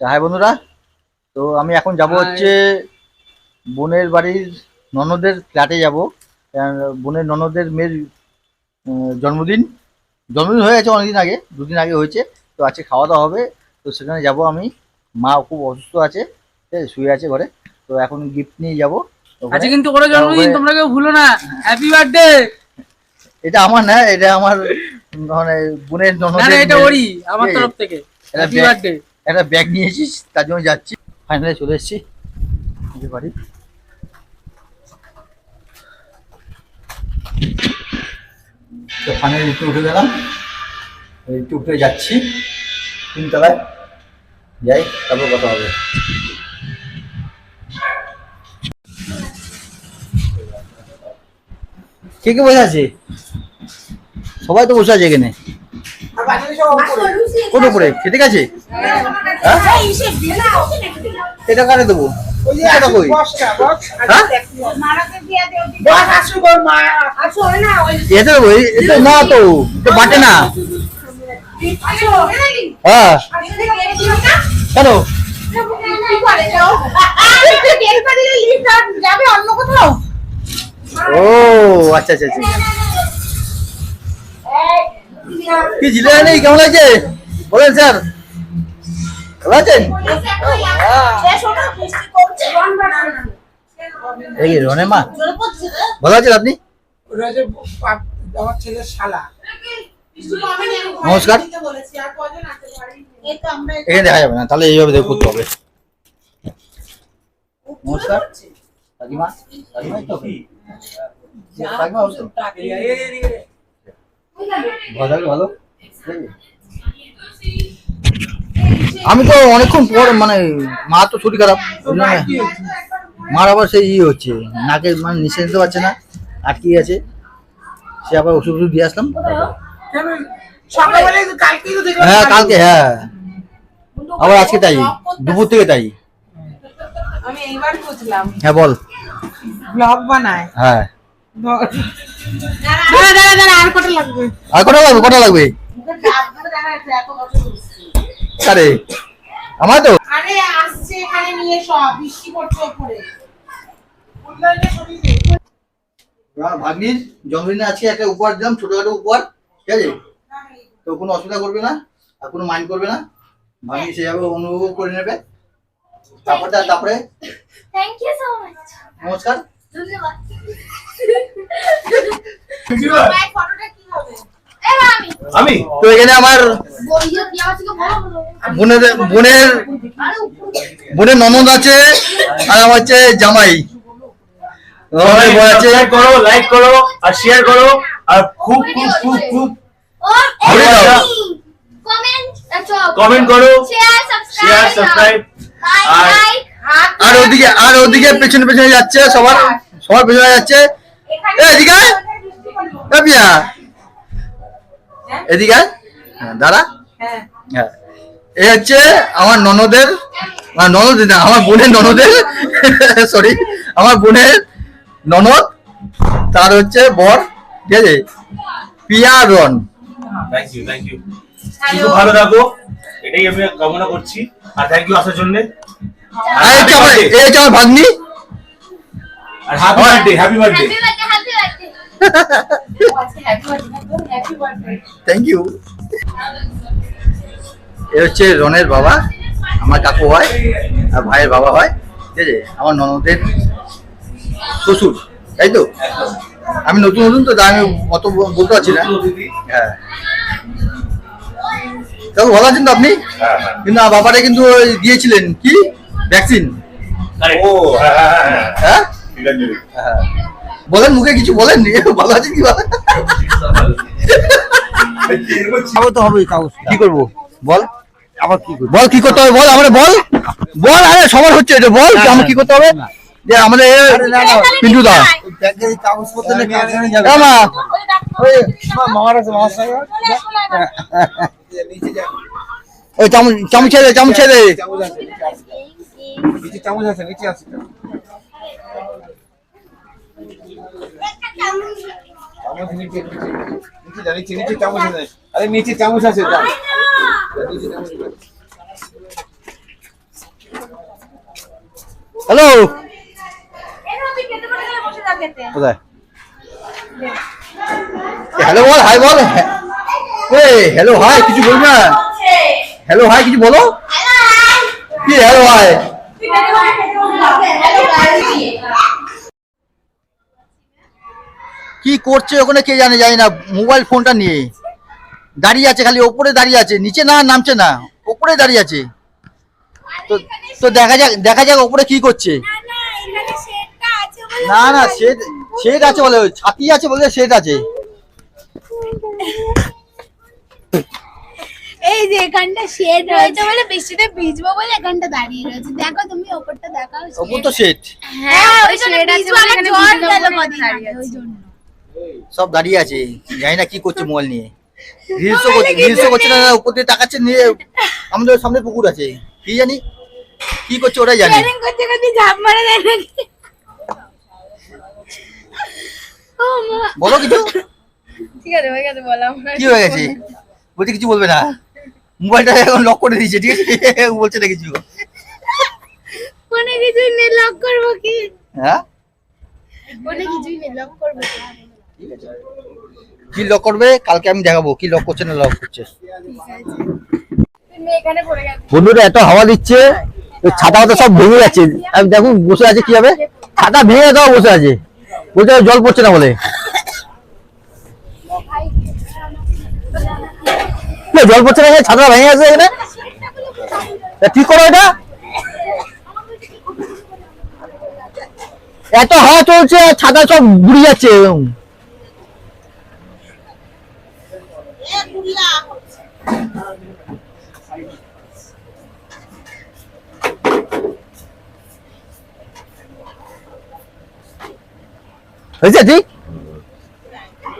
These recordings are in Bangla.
তো হাই বন্ধুরা। তো আমি এখন যাব হচ্ছে বোনের বাড়ির ননদের ফ্ল্যাটে যাব। বোনের ননদের মেয়ের জন্মদিন। জন্মদিন হয়ে গেছে অনেকদিন আগে দুদিন আগে হয়েছে। তো আজকে খাওয়া দাওয়া হবে। তো সেখানে যাব আমি। মা খুব অসুস্থ আছে ঠিক আছে শুয়ে আছে ঘরে। তো এখন গিফট নিয়ে যাব। আজকে কিন্তু ওরা জন্মদিন তোমরা কেউ ভুলো না। হ্যাপি বার্থডে এটা আমার না এটা আমার মানে বোনের না ননদের না এটা ওরই আমার তরফ থেকে। হ্যাপি বার্থডে একটা ব্যাগ নিয়েছিস তার জন্য যাচ্ছি। ফাইনালে চলে এসেছি। বাড়ি। তো ফাইনালি একটু উঠে গেলাম। একটু উঠে যাচ্ছি। তিনতলায়। যাই, তারপর কথা হবে। কে কে বসে আছে? সবাই তো বসে আছে এখানে। কোন উপরে? খেতে গেছে হ্যাঁ? এটা কারে দেবো? এটা হ্যাঁ? দেবো না তো বাটে না। হ্যাঁ। ও আচ্ছা আচ্ছা আচ্ছা। কি, জিলে কেমন আছে বলেন স্যার। ভালো আছেন রনে মা। ভালো আছেন আপনি? আমার ছেলের শালা নমস্কার। এখানে দেখা যাবে না তাহলে এইভাবে দেখে করতে হবে। নমস্কার। কাকিমা? কাকিমাই তো কাকিমা ভালো ভালো থাকলে ভালো ঠিক আছে? আমি তো অনেকক্ষণ পর মানে মা তো শরীর খারাপ মার আবার সেই ইয়ে হচ্ছে নাকে মানে নিঃশ্বাস নিতে পারছে না আটকে গেছে। সে আবার ওষুধ ওষুধ দিয়ে আসলাম। হ্যাঁ কালকে হ্যাঁ। আবার আজকে তাই দুপুর থেকে তাই। আমি এইবার বুঝলাম। হ্যাঁ বল। ব্লগ বানায়। হ্যাঁ। দাঁড়া দাঁড়া দাঁড়া আর কটা লাগবে? আর কটা লাগবে কটা লাগবে? আরে আমার তো আরে আসছে এখানে নিয়ে সব বৃষ্টি পড়ছে আমার ভাগ্নির জন্মদিনে আজকে একটা উপহার দিলাম ছোটখাটো উপহার ঠিক আছে? তো কোনো অসুবিধা করবে না আর কোনো মাইন্ড করবে না। ভাগ্নি সেভাবে অনুভব করে নেবে। তারপরে তারপরে? থ্যাংক ইউ সো মাচ নমস্কার। ধন্যবাদ। ফটোটা কি হবে? এবার আমি। তো এখানে আমার বোনের বোনের বোনের ননদ আছে আর আমার হচ্ছে জামাই। আছে। করো লাইক করো আর শেয়ার করো আর খুব খুব খুব খুব। কমেন্ট করো। Share subscribe share subscribe like আর- আর ওদিকে আর ওদিকে পেছনে পেছনে যাচ্ছে সবার সবার পেছনে যাচ্ছে। এদিকে এদিকে আয়। হ্যাঁ, দাঁড়া। হ্যাঁ। হ্যাঁ। এ হচ্ছে আমার ননদের আমার ননদ না আমার বোনের ননদের সরি আমার বোনের ননদ তার হচ্ছে বর ঠিক আছে? Piya Ron thank you thank you খুব ভালো থাকো। এটাই আমি কামনা করছি। আর থ্যাংক ইউ আসার জন্য। এই হচ্ছে আমার এই হচ্ছে আমার ভাগ্নি। আর happy birthday happy birthday thank you এ হচ্ছে রনের বাবা আমার কাকু হয় আর ভাইয়ের বাবা হয়। ঠিক আছে? আমার ননদের শ্বশুর তাই তো? আমি নতুন নতুন তো আমি অত বলতে পারছি না। হ্যাঁ। তবে ভালো আছেন তো আপনি? কিন্তু আমার বাবাটা কিন্তু ওই দিয়েছিলেন। কি? ভ্যাকসিন? ও। হ্যাঁ হ্যাঁ হ্যাঁ। হ্যাঁ? হ্যাঁ। বলেন মুখে কিছু বলেন ভালো আছে কি বলেন খাব তো হবেই কাগজ কি করব? বল। আবার কি করব? বল কি করতে হবে বল আমরা বল। বল আরে সবার হচ্ছে এটা বল আমার কি করতে হবে? যে আমাদের পিন্টু দা। ওই চামচ চামচ চামচ আছে নিচে আছে নিচে আছে চামচ নিচে আরে নিচে চামচ আছে আছে। হ্যালো কোথায় হ্যালো বল হাই বল। এ হ্যালো হাই কিছু বল না। হ্যালো হাই কিছু বলো। কি হ্যালো হাই কি করছে ওখানে কে জানে জানি না। মোবাইল ফোনটা নিয়ে। দাঁড়িয়ে আছে খালি ওপরে দাঁড়িয়ে আছে। নিচে না নামছে না। ওপরে দাঁড়িয়ে আছে। তো তো দেখা যাক দেখা যাক ওপরে কি করছে। না না শেড শেড আছে বলে ওই ছাতি আছে বলে শেড আছে। এই যে এখানটা শেড রয়েছে বলে বৃষ্টিতে ভিজবো বলে এখানটা দাঁড়িয়ে রয়েছে। দেখো তুমি ওপরটা দেখাও ওপর তো শেড। হ্যাঁ ওই শেড আছে বলে এখানে কদিন আগে ওই জন্য। সব দাঁড়িয়ে আছে জানি না কি করছে মোবাইল নিয়ে। রিলসও করছে রিলসও করছে না উপর দিয়ে তাকাচ্ছে নিয়ে আমাদের সামনে পুকুর আছে। কি জানি কি করছে ওরাই জানে। বলো কিছু। ঠিক আছে হয়ে গেছে বললাম কি হয়ে গেছে? বলছে কিছু বলবে না। মোবাইলটা এখন লক করে দিয়েছে ঠিক আছে? বলছে না কিছু। নেই লক করব কি? হ্যাঁ? কিছুই নেই লক করব কি? লক করবে? কালকে আমি দেখাবো কি লক করছে না লক করছে। বন্ধুরা, এত হাওয়া দিচ্ছে ছাতা ফাতা সব ভেঙে যাচ্ছে। দেখুন, বসে আছে কি হবে ছাতা ভেঙে দাও বসে আছে। বলছে জল পড়ছে না বলে। জল পড়ছে না ছাতা ভেঙে আছে এখানে। তা ঠিক করো এটা। এত হাওয়া চলছে ছাতা সব ঘুরে যাচ্ছে হয়েছে ঠিক?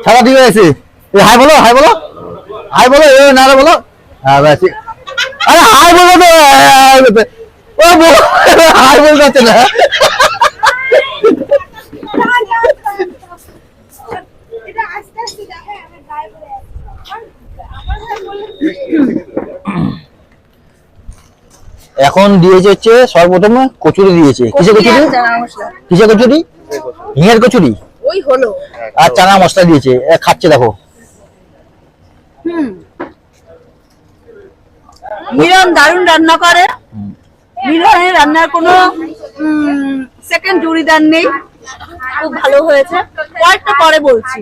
ছাতা ঠিক হয়েছে। হাই বলো হাই বলো। হাই বলো এ না বলো। হ্যাঁ আরে হাই বলো তো হাই বলতে ও বলো। হাই বলতে পারছে না। এখন দিয়েছে হচ্ছে সর্বপ্রথমে কচুরি দিয়েছে। কিসে কচুরি? কিসে কচুরি? হিঙের কচুরি? ওই হলো। আর চানা মশলা দিয়েছে খাচ্ছে দেখো। মিলন দারুণ রান্না করে। মিলনের রান্নার কোনো সেকেন্ড জুড়িদার নেই। খুব ভালো হয়েছে। কয়েকটা পরে বলছি।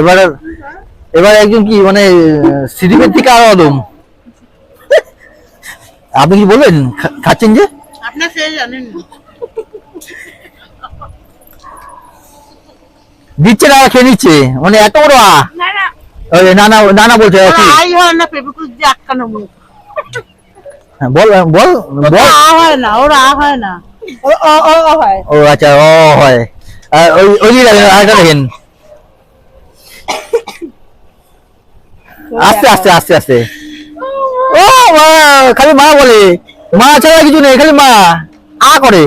এবার এবার একজন কি মানে সিডিপের থেকে আরও অদম। আপনি কি বলবেন? খাচ্ছেন যে? সে জানেন দিচ্ছে না খেয়ে নিচ্ছে মানে এত বড় আ না না না না না না বলছে আই হয় না পেঁপে দিয়ে আটকানো মুখ হ্যাঁ, বল বল বল আ হয় না ওর আ হয় না অ অ অ হয় ও আচ্ছা ও হয় আর ওই ওই দিকে দেখেন আরেকটা দেখেন আস্তে আস্তে আস্তে আস্তে ও খালি মা বলে মা ছাড়া কিছু নেই খালি মা। আ করে।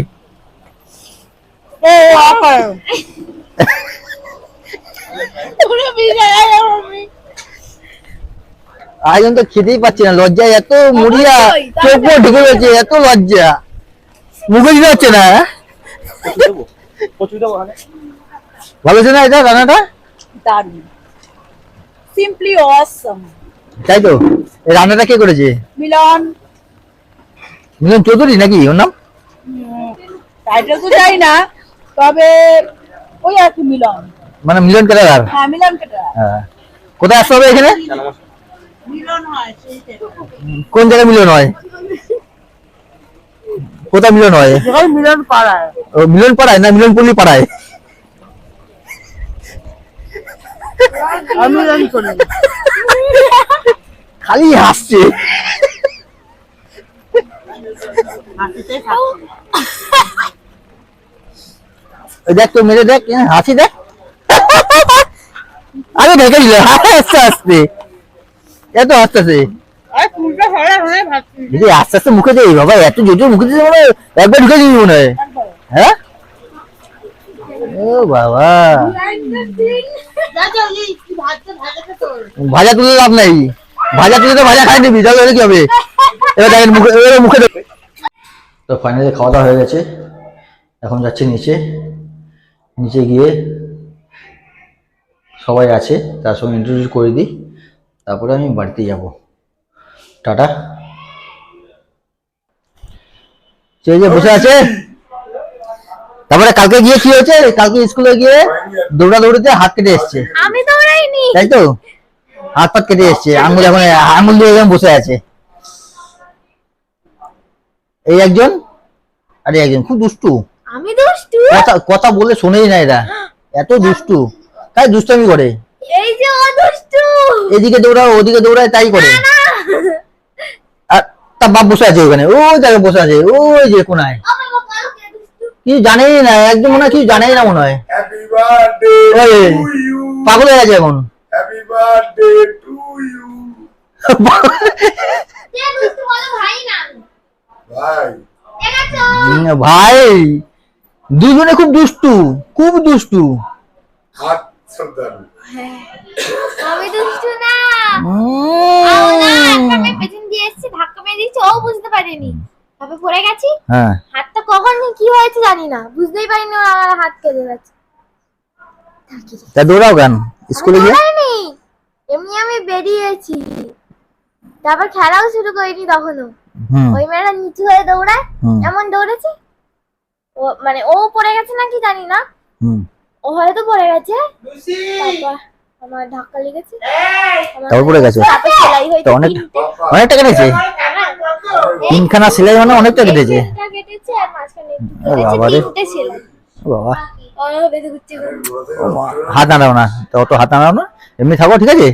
ও আ হয় আমি আয়োজন তো খেতেই পাচ্ছি না লজ্জায় এত মুড়িয়া চোখও ঢেকে যাচ্ছে এত লজ্জা। মুখে দিতে হচ্ছে না ভালো হচ্ছে না এটা রান্নাটা? দারুণ। সিম্পলি অসম তাই তো এই রান্নাটা কে করেছে? মিলন মিলন চৌধুরী নাকি? ওর নাম? টাইটেল তো যাই না তবে ওই আর কি মিলন। মানে মিলন কেদার হ্যাঁ মিলন কেটা হ্যাঁ। কোথায় আসতে হবে এখানে? মিলন হয় কোন জায়গায় মিলন হয়? কোথায় মিলন হয়? মিলন পাড়ায়। ও মিলন পাড়ায় না মিলন পল্লী পাড়ায়? খালি হাসছে। দেখ তো মেরে দেখ হাসি দেখ। দেখে দিল। আস্তে আস্তে। এত আস্তে আস্তে। মুখে মনে হয় ঢুকে হয়। ও বাবা। ভাজা তুলে লাভ নাই। ভাজা তুলে তো ভাজা খাই নিবি তাহলে কি হবে? এবার মুখে মুখে তো ফাইনালি খাওয়া দাওয়া হয়ে গেছে এখন যাচ্ছি নিচে। নিচে গিয়ে সবাই আছে তার সঙ্গে ইন্ট্রোডিউস করে দিই তারপরে আমি বাড়িতে যাব। টাটা। যে বসে আছে? তারপরে কালকে গিয়ে কি হয়েছে? কালকে স্কুলে গিয়ে দৌড়া দৌড়িতে হাত কেটে এসছে। আমি দৌড়াইনি। তাই তো? হাত পাত কেটে এসছে। আঙুল এখন আঙুল দিয়ে বসে আছে। এই একজন? আরে একজন খুব দুষ্টু। আমি দুষ্টু? কথা কথা বলে শোনেই না এরা। এত দুষ্টু। তাই দুষ্টামি করে? এই যে ও দুষ্টু। এদিকে দৌড়ায় ওদিকে দৌড়ায় তাই করে। আর তার বাপ বসে আছে ওখানে। ওই জায়গায় বসে আছে ওই যে কোনায়। আমার বাবা কে দুষ্টু? কিছু জানেই না একদম মনে হয় কিছু জানেই না মনে হয়। হ্যাপি বার্থডে টু ইউ পাগল হয়ে গেছে এখন। হ্যাপি বার্থডে টু ইউ কে দুষ্টু বলো ভাই। দুজনে খুব দুষ্টু খুব দুষ্টু। আমি দুষ্টু না। উম, ও না একটা আমি পেছন দিয়ে এসেছি ধাক্কা মেরে দিয়েছি ও বুঝতে পারেনি। তারপরে পড়ে গেছি। হ্যাঁ। হাতটা কখন কি হয়েছে জানি না বুঝতেই পারিনি ও আমার হাত কেটে গেছে। তা দৌড়াও কেন? স্কুলে গিয়ে? এমনি আমি বেরিয়েছি। তারপর খেলাও শুরু করিনি তখনও। ওই মেয়েটা নিচু হয়ে দৌড়ায়? এমন দৌড়েছে? ও মানে ও পড়ে গেছে নাকি জানি না। ও হয়তো পড়ে গেছে। আমার ধাক্কা লেগেছে। তারপর পড়ে গেছে? তো অনেক অনেকটা কেটেছে? তিনখানা সেলাই মানে অনেকটা কেটেছে? বাবা রে। বাবা। হাত নাড়াও না। তো অত হাত নাড়াও না। এমনি থাকো ঠিক আছে?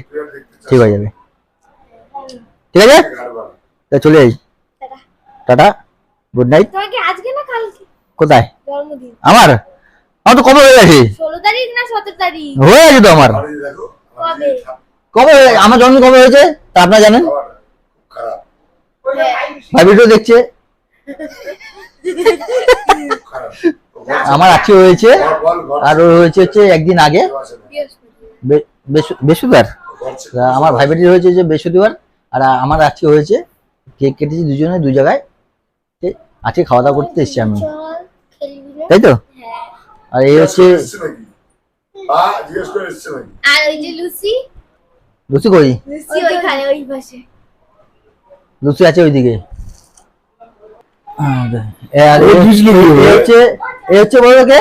ঠিক হয়ে যাবে। ঠিক আছে? তা চলে যাই টাটা গুড নাইট আজকে না কালকে? কোথায়? জন্মদিন। আমার? আমার তো কবে হয়ে গেছে? ষোলো তারিখ না সতেরো তারিখ? হয়ে গেছে তো আমার। কবে? কবে আমার জন্মদিন কবে হয়েছে? তা আপনারা জানেন? খারাপ। ভাই ভিডিও দেখছে? আমার আজকে হয়েছে আর ওর হয়েছে হচ্ছে একদিন আগে। বৃহস্পতিবার। আমার ভাই বেটির হয়েছে যে বৃহস্পতিবার আর আমার আজকে হয়েছে কেক কেটেছি দুজনে দু জায়গায়। আজকে খাওয়া দাওয়া করতে এসেছি আমি। চল খেলবি রে? তাই তো? হ্যাঁ। আর এই হচ্ছে আর ওই যে লুসি লুচি কই? লুসি ওইখানে ওই পাশে। লুচি আছে ওইদিকে। আর এ হচ্ছে এ হচ্ছে বলো কে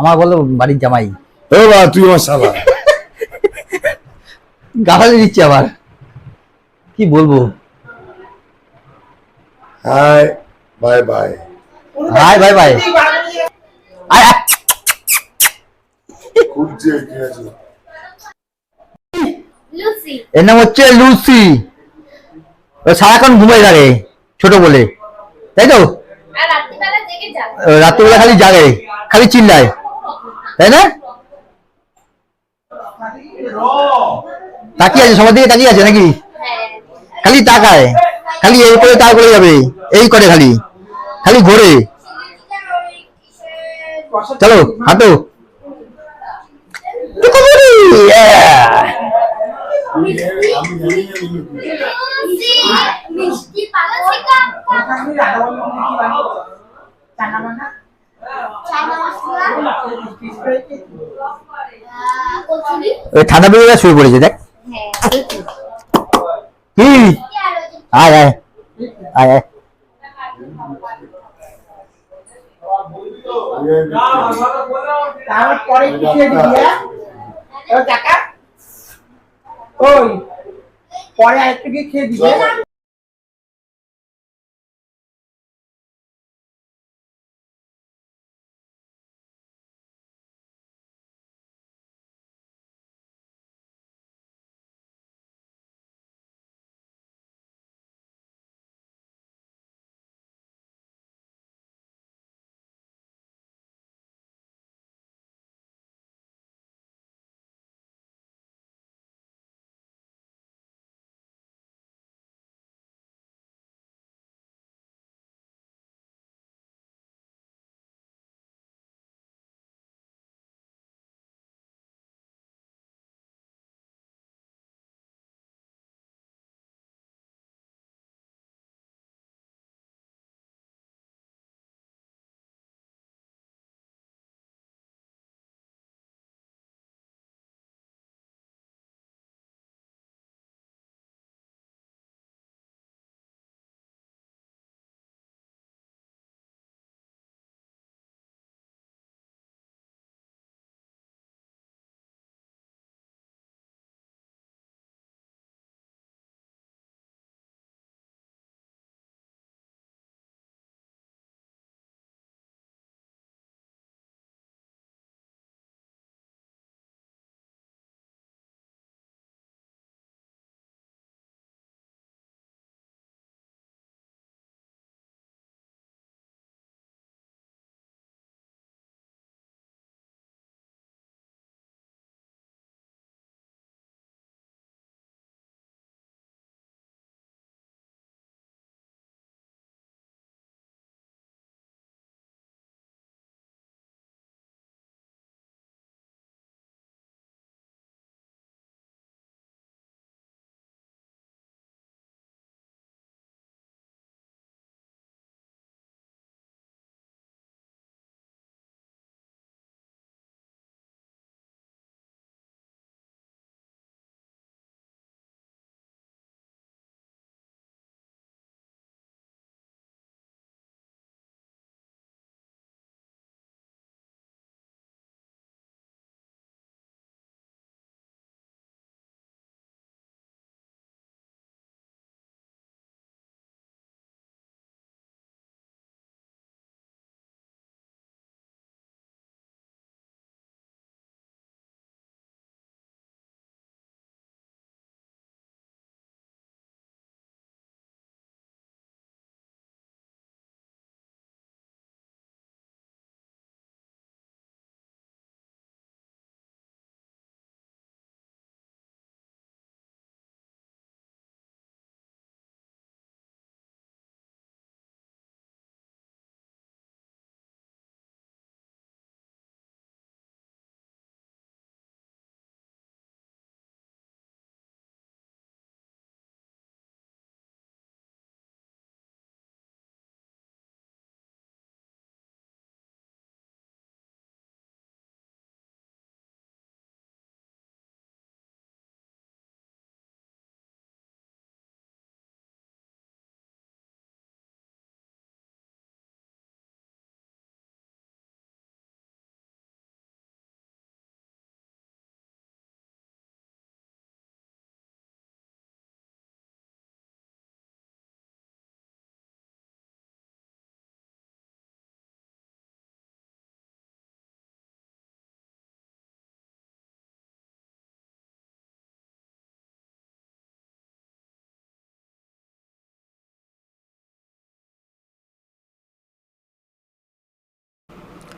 আমার বলো বাড়ির জামাই। ও বা তুই আমার শালা। দিচ্ছে আবার। কি বলব? Hi bye bye hi bye bye Lucy. এর নাম হচ্ছে লুসি। ও সারাক্ষণ ঘুমাই থাকে ছোট বলে। তাই তো? রাত্রিবেলা খালি জাগে খালি চিল্লায়। তাই না? তাকিয়ে আছে সবার দিকে তাকিয়ে আছে নাকি? হ্যাঁ। খালি তাকায় খালি এই করে তা করে যাবে এই করে খালি। খালি ঘোরে। চলো হাঁটো। ওই ঠান্ডা বেড়ে শুয়ে পড়েছে দেখ। হ্যাঁ। কি? আয় আয়। আয় আয়। খেয়ে দিবি হ্যাঁ? ও টাকা ওই পরে আরেকটু গিয়ে খেয়ে দিবি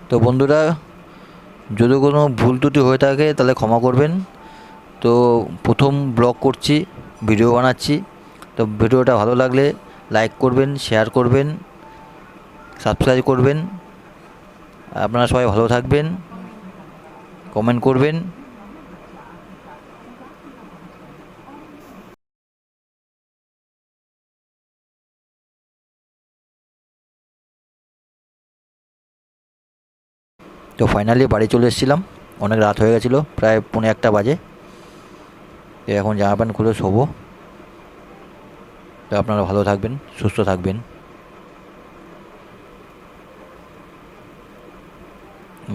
তো বন্ধুরা, যদি কোনো ভুল ত্রুটি হয়ে থাকে তাহলে ক্ষমা করবেন। তো প্রথম ব্লগ করছি, ভিডিও বানাচ্ছি। তো ভিডিওটা ভালো লাগলে লাইক করবেন, শেয়ার করবেন, সাবস্ক্রাইব করবেন। আপনারা সবাই ভালো থাকবেন, কমেন্ট করবেন। তো ফাইনালি বাড়ি চলে এসেছিলাম। অনেক রাত হয়ে গেছিল, প্রায় পৌনে একটা বাজে। এখন জামা প্যান্ট খুলে শোবো। তো আপনারা ভালো থাকবেন, সুস্থ থাকবেন।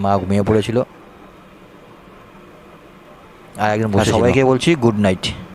মা ঘুমিয়ে পড়েছিল। আর একজন সবাইকে বলছি গুড নাইট